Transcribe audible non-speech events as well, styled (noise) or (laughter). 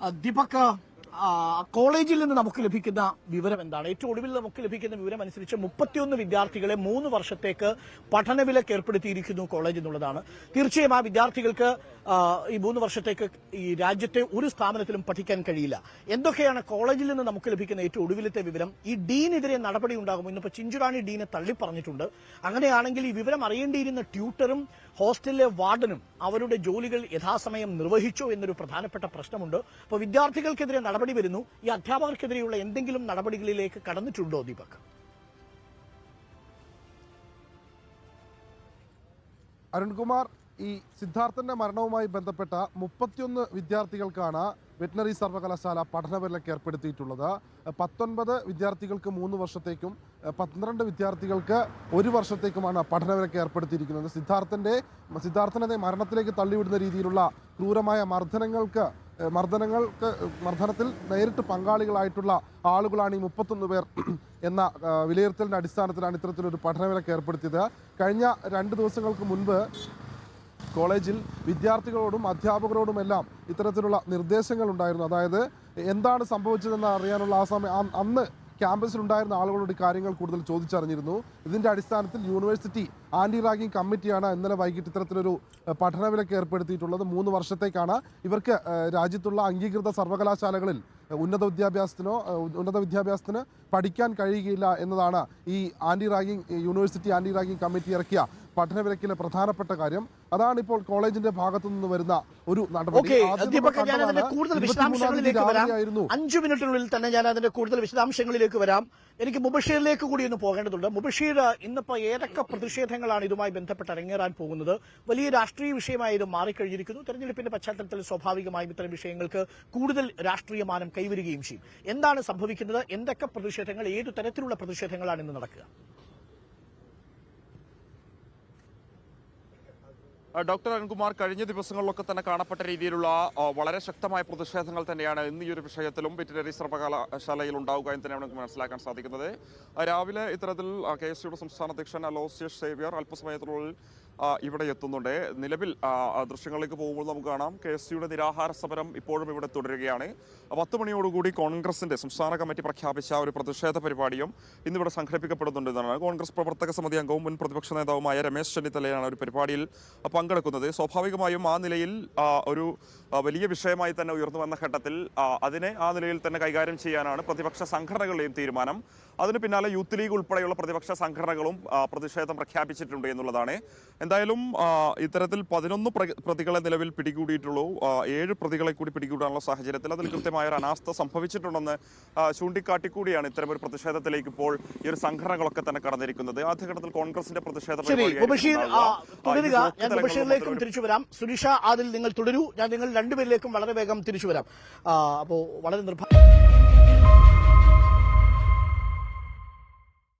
ആ, ദീപക് ആ, കോളേജിൽ നിന്ന് നമുക്ക് ലഭിക്കുന്ന വിവരം എന്താണ്? ഏറ്റവും ഒടുവിൽ നമുക്ക് ലഭിക്കുന്ന വിവരം അനുസരിച്ച് മുപ്പത്തിയൊന്ന് വിദ്യാർത്ഥികളെ മൂന്ന് വർഷത്തേക്ക് പഠനവിലക്ക് ഏർപ്പെടുത്തിയിരിക്കുന്നു കോളേജ് എന്നുള്ളതാണ്. തീർച്ചയായും ആ വിദ്യാർത്ഥികൾക്ക് ഈ മൂന്ന് വർഷത്തേക്ക് ഈ രാജ്യത്തെ ഒരു സ്ഥാപനത്തിലും പഠിക്കാൻ കഴിയില്ല. എന്തൊക്കെയാണ് കോളേജിൽ നിന്ന് നമുക്ക് ലഭിക്കുന്ന ഏറ്റവും ഒടുവിലത്തെ വിവരം? ഈ ഡീനെതിരെ നടപടി ഉണ്ടാകും ഇന്നിപ്പോൾ ചിഞ്ചുറാണി ഡീനെ തള്ളി പറഞ്ഞിട്ടുണ്ട് അങ്ങനെയാണെങ്കിൽ ഈ വിവരം അറിയേണ്ടിയിരുന്ന ട്യൂട്ടറും ഹോസ്റ്റലിലെ വാർഡനും അവരുടെ ജോലികൾ യഥാസമയം നിർവഹിച്ചോ എന്നൊരു പ്രധാനപ്പെട്ട പ്രശ്നമുണ്ട്. അപ്പോൾ വിദ്യാർത്ഥികൾക്കെതിരെ നടപടി വരുന്നു. ഈ അധ്യാപകർക്കെതിരെയുള്ള എന്തെങ്കിലും നടപടികളിലേക്ക് കടന്നിട്ടുണ്ടോ ദീപക്? അരുൺകുമാർ ഈ സിദ്ധാർത്ഥന്റെ മരണവുമായി ബന്ധപ്പെട്ട മുപ്പത്തിയൊന്ന് വിദ്യാർത്ഥികൾക്കാണ് വെറ്റിനറി സർവകലാശാല പഠനവിലക്ക് ഏർപ്പെടുത്തിയിട്ടുള്ളത്. പത്തൊൻപത് വിദ്യാർത്ഥികൾക്ക് മൂന്ന് വർഷത്തേക്കും പന്ത്രണ്ട് വിദ്യാർത്ഥികൾക്ക് ഒരു വർഷത്തേക്കുമാണ് പഠനവിലക്ക് ഏർപ്പെടുത്തിയിരിക്കുന്നത്. സിദ്ധാർത്ഥന്റെ സിദ്ധാർത്ഥനെ മരണത്തിലേക്ക് തള്ളിവിടുന്ന രീതിയിലുള്ള ക്രൂരമായ മർദ്ദനങ്ങൾക്ക് മർദ്ദനങ്ങൾക്ക് മർദ്ദനത്തിൽ നേരിട്ട് പങ്കാളികളായിട്ടുള്ള ആളുകളാണ് ഈ മുപ്പത്തൊന്ന് പേർ (clears throat) എന്ന വിലയിരുത്തലിന്റെ അടിസ്ഥാനത്തിലാണ് ഇത്തരത്തിലൊരു പഠനവിലക്ക് ഏർപ്പെടുത്തിയത്. കഴിഞ്ഞ രണ്ട് ദിവസങ്ങൾക്ക് മുൻപ് കോളേജിൽ വിദ്യാർത്ഥികളോടും അധ്യാപകരോടുമെല്ലാം ഇത്തരത്തിലുള്ള നിർദ്ദേശങ്ങൾ ഉണ്ടായിരുന്നു അതായത് എന്താണ് സംഭവിച്ചതെന്ന് അറിയാനുള്ള ആ സമയം അന്ന് ക്യാമ്പസിലുണ്ടായിരുന്ന ആളുകളോട് കാര്യങ്ങൾ കൂടുതൽ ചോദിച്ചറിഞ്ഞിരുന്നു. ഇതിന്റെ അടിസ്ഥാനത്തിൽ യൂണിവേഴ്സിറ്റി ആന്റി റാഗിംഗ് കമ്മിറ്റിയാണ് ഇന്നലെ വൈകിട്ട് ഇത്തരത്തിലൊരു പഠനവിലക്ക് ഏർപ്പെടുത്തിയിട്ടുള്ളത്. മൂന്ന് വർഷത്തേക്കാണ് ഇവർക്ക് രാജ്യത്തുള്ള അംഗീകൃത സർവകലാശാലകളിൽ ഉന്നത വിദ്യാഭ്യാസത്തിനോ ഉന്നത വിദ്യാഭ്യാസത്തിന് പഠിക്കാൻ കഴിയുകയില്ല എന്നതാണ് ഈ anti ragging university anti ragging committee ഇറക്കിയ പഠനവിലക്കിലെ പ്രധാനപ്പെട്ട കാര്യം. അതാണ് ഇപ്പോൾ കോളേജിന്റെ ഭാഗത്തു നിന്ന് വരുന്ന ഒരു കൂടുതൽ വിശദാംശങ്ങളിലേക്ക് വരാം. അഞ്ചു മിനിറ്റിനുള്ളിൽ തന്നെ ഞാൻ അതിന്റെ കൂടുതൽ വിശദാംശങ്ങളിലേക്ക് വരാം. എനിക്ക് മുബഷീറിലേക്ക് കൂടി ഒന്ന് പോകേണ്ടതുണ്ട്. മുബഷീർ ഇന്നിപ്പോ ഏതൊക്കെ പ്രതിഷേധങ്ങളാണ് ഇതുമായി ബന്ധപ്പെട്ട് അരങ്ങേറാൻ പോകുന്നത്? വലിയ രാഷ്ട്രീയ വിഷയമായി ഇത് മാറിക്കഴിഞ്ഞിരിക്കുന്നു. തെരഞ്ഞെടുപ്പിന്റെ പശ്ചാത്തലത്തിൽ സ്വാഭാവികമായും ഇത്തരം വിഷയങ്ങൾക്ക് കൂടുതൽ രാഷ്ട്രീയമാനം കൈവരികയും ചെയ്യും. എന്താണ് സംഭവിക്കുന്നത്? എന്തൊക്കെ പ്രതിഷേധങ്ങൾ? ഏതു തരത്തിലുള്ള പ്രതിഷേധങ്ങളാണ് ഇന്ന് നടക്കുക? ഡോക്ടർ അരുൺകുമാർ കഴിഞ്ഞ ദിവസങ്ങളിലൊക്കെ തന്നെ കാണപ്പെട്ട രീതിയിലുള്ള വളരെ ശക്തമായ പ്രതിഷേധങ്ങൾ തന്നെയാണ് ഇന്ന് ഈ ഒരു വിഷയത്തിലും വെറ്റിനറി സർവകലാശാലയിൽ ഉണ്ടാവുക എന്ന് തന്നെയാണ് നമുക്ക് മനസ്സിലാക്കാൻ സാധിക്കുന്നത്. രാവിലെ ഇത്തരത്തിൽ കെ എസ് സിയുടെ സംസ്ഥാന അധ്യക്ഷൻ അലോസിയസ് സേവ്യർ അല്പസമയത്തിനുള്ളിൽ ഇവിടെ എത്തുന്നുണ്ട്. നിലവിൽ ദൃശ്യങ്ങളിലേക്ക് പോകുമ്പോൾ നമുക്ക് കാണാം. കെ എസ് സിയുടെ നിരാഹാര സമരം ഇപ്പോഴും ഇവിടെ തുടരുകയാണ്. പത്ത് മണിയോടുകൂടി കോൺഗ്രസിന്റെ സംസ്ഥാന കമ്മിറ്റി പ്രഖ്യാപിച്ച ഒരു പ്രതിഷേധ പരിപാടിയും ഇന്നിവിടെ സംഘടിപ്പിക്കപ്പെടുന്നുണ്ട് എന്നാണ്. കോൺഗ്രസ് പ്രവർത്തക സമിതി അംഗവും മുൻ പ്രതിപക്ഷ നേതാവുമായ രമേശ് ചെന്നിത്തലയാണ് ഒരു പരിപാടിയിൽ പങ്കെടുക്കുന്നത്. സ്വാഭാവികമായും ആ നിലയിൽ ഒരു വലിയ വിഷയമായി തന്നെ ഉയർന്നു വന്ന ഘട്ടത്തിൽ അതിനെ ആ നിലയിൽ തന്നെ കൈകാര്യം ചെയ്യാനാണ് പ്രതിപക്ഷ സംഘടനകളുടെയും തീരുമാനം. അതിന് പിന്നാലെ യൂത്ത് ലീഗ് ഉൾപ്പെടെയുള്ള പ്രതിപക്ഷ സംഘടനകളും പ്രതിഷേധം പ്രഖ്യാപിച്ചിട്ടുണ്ട് എന്നുള്ളതാണ്. എന്തായാലും ഇത്തരത്തിൽ പതിനൊന്ന് പ്ര- പ്രതികളെ നിലവിൽ പിടികൂടിയിട്ടുള്ളൂ. ഏഴ് പ്രതികളെ കൂടി പിടികൂടാനുള്ള സാഹചര്യത്തിൽ അതിൽ കൃത്യമായ ഒരു അനാസ്ഥ സംഭവിച്ചിട്ടുണ്ടെന്ന് ചൂണ്ടിക്കാട്ടിക്കൂടിയാണ് ഇത്തരം ഒരു പ്രതിഷേധത്തിലേക്ക് ഇപ്പോൾ ഈ ഒരു സംഘടനകളൊക്കെ തന്നെ കടന്നിരിക്കുന്നത്. കോൺഗ്രസിന്റെ പ്രതിഷേധ ആ, തുടരുക. ബ്ലോക്ക് ഞാൻ തലങ്ങളിലും തിരിച്ചു വരാം. സുനിഷ അതിൽ നിങ്ങൾ തുടരൂ. ഞാൻ നിങ്ങൾ രണ്ടുപേരിലേക്കും വളരെ വേഗം തിരിച്ചു വരാം. അപ്പോൾ അപ്പോ വളരെ നിർഭ